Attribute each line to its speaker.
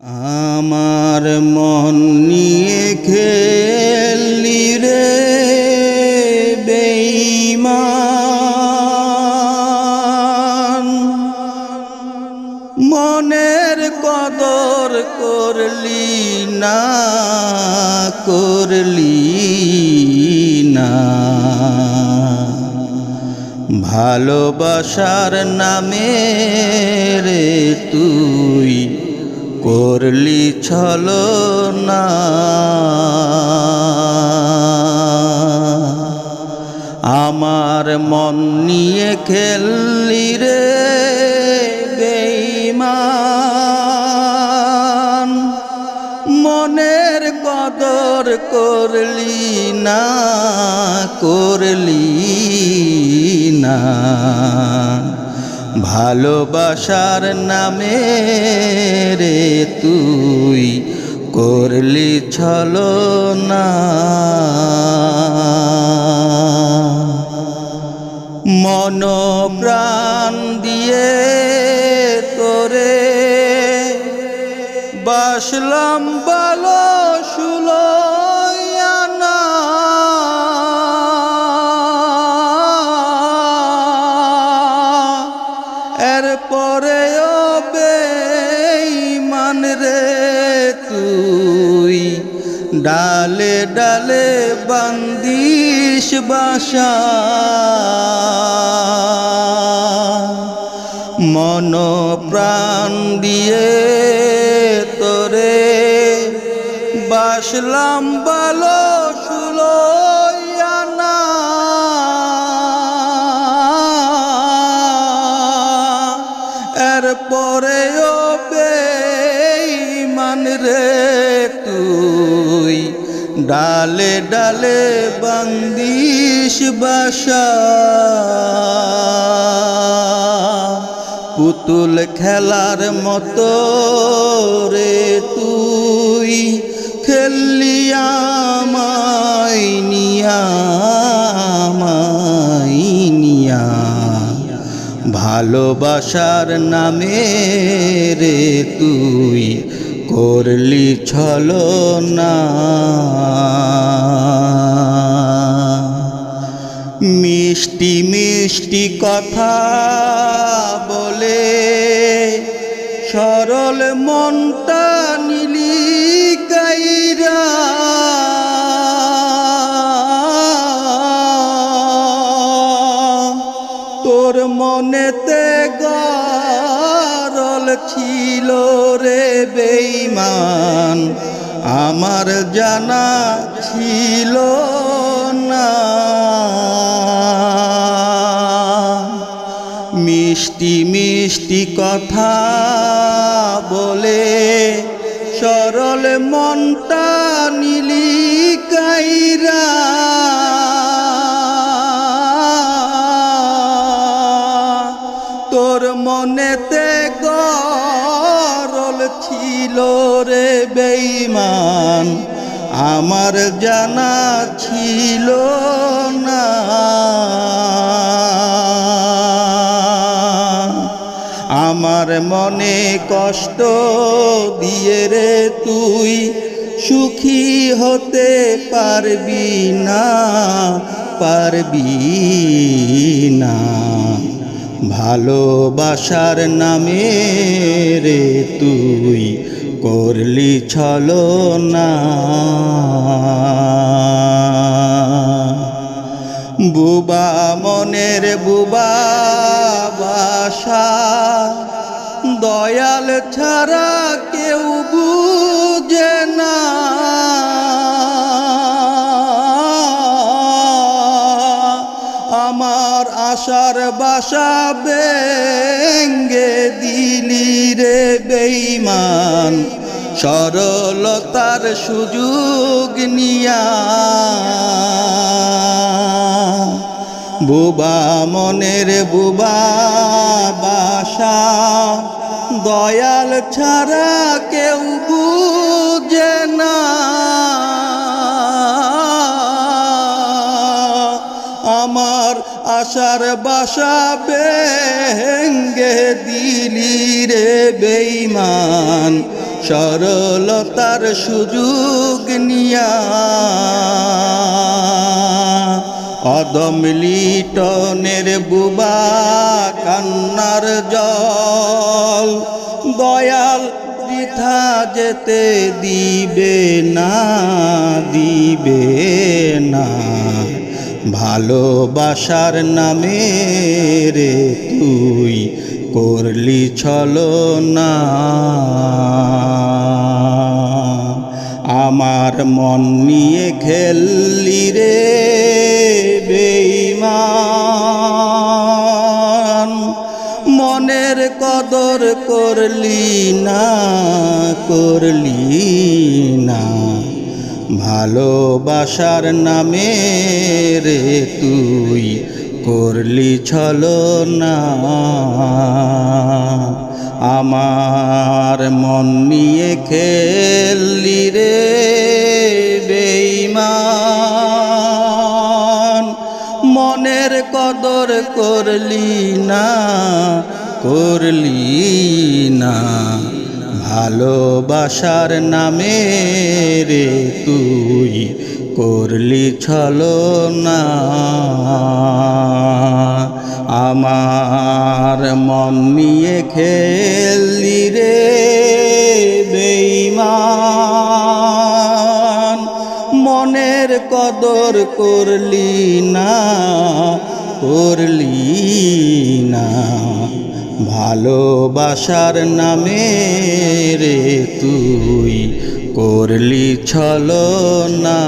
Speaker 1: আমার মন নিয়ে খেললি রে মনের কদর করলি না করলি না। ভালোবাসার নামে রে তুই করলি ছল না আমার মন নিয়ে খেললি রে বেঈমান। মনের কদর করলি না করলি না। ভালোবাসার নামে রে তুই করলি ছল ডালে ডালে বান্দিস বাসা। মন প্রাণ দিয়ে তোরে বাসলাম বালো সুলয়ানা এরপরে ও বেঈমান রে তুই ডালে ডালে বান্দিস বাসা। পুতুল খেলার মতো রে তুই খেললি আমায় ভালোবাসার নামে রে তুই করলি ছল না। মিষ্টি মিষ্টি কথা বলে সরল মনটা নিলি গাইরা তোর মনেতে গরল ছিল রে বেঈমান, আমার জানা ছিল না। মিষ্টি মিষ্টি কথা বলে সরল মনটা নিলি কাইরা ছিল রে বেঈমান, আমার জানা ছিল না। আমার মনে কষ্ট দিয়ে রে তুই সুখী হতে পারবি না পারবি না। ভালোবাসার নামে রে তুই করলি ছল না বুবা মনের বুবা বাসা, দয়াল ছাড়া কেউ বুঝে আমার আশার বাসা বেঙ্গে দিলি রে বেঈমান। সরলতার সুযোগ নিয়া। বুবা মনের বুবা বাসা দয়াল ছাড়া কেউ বুঝে না। আশার বাসা ভেঙ্গে দিলি রে বেঈমান। সরলতার সুযোগ নিয়া। অদম লিটনের বুবা কান্নার জল। দয়াল বৃথা যেতে দিবে না দিবে না। ভালোবাসার নামে রে তুই করলি ছলো না আমার মন নিয়ে খেললি রে বেইমান মনের কদর করলি না করলি না। ভালোবাসার নামে রে তুই করলি ছলো না আমার মন নিয়ে খেললি রে বেইমান মনের কদর করলি না করলি না। ভালোবাসার নামে রে তুই করলি ছলো না আমার মন নিয়ে খেললি রে বেইমান মনের কদর করলি না করলি না। ভালোবাসার নামে রে তুই করলি ছল না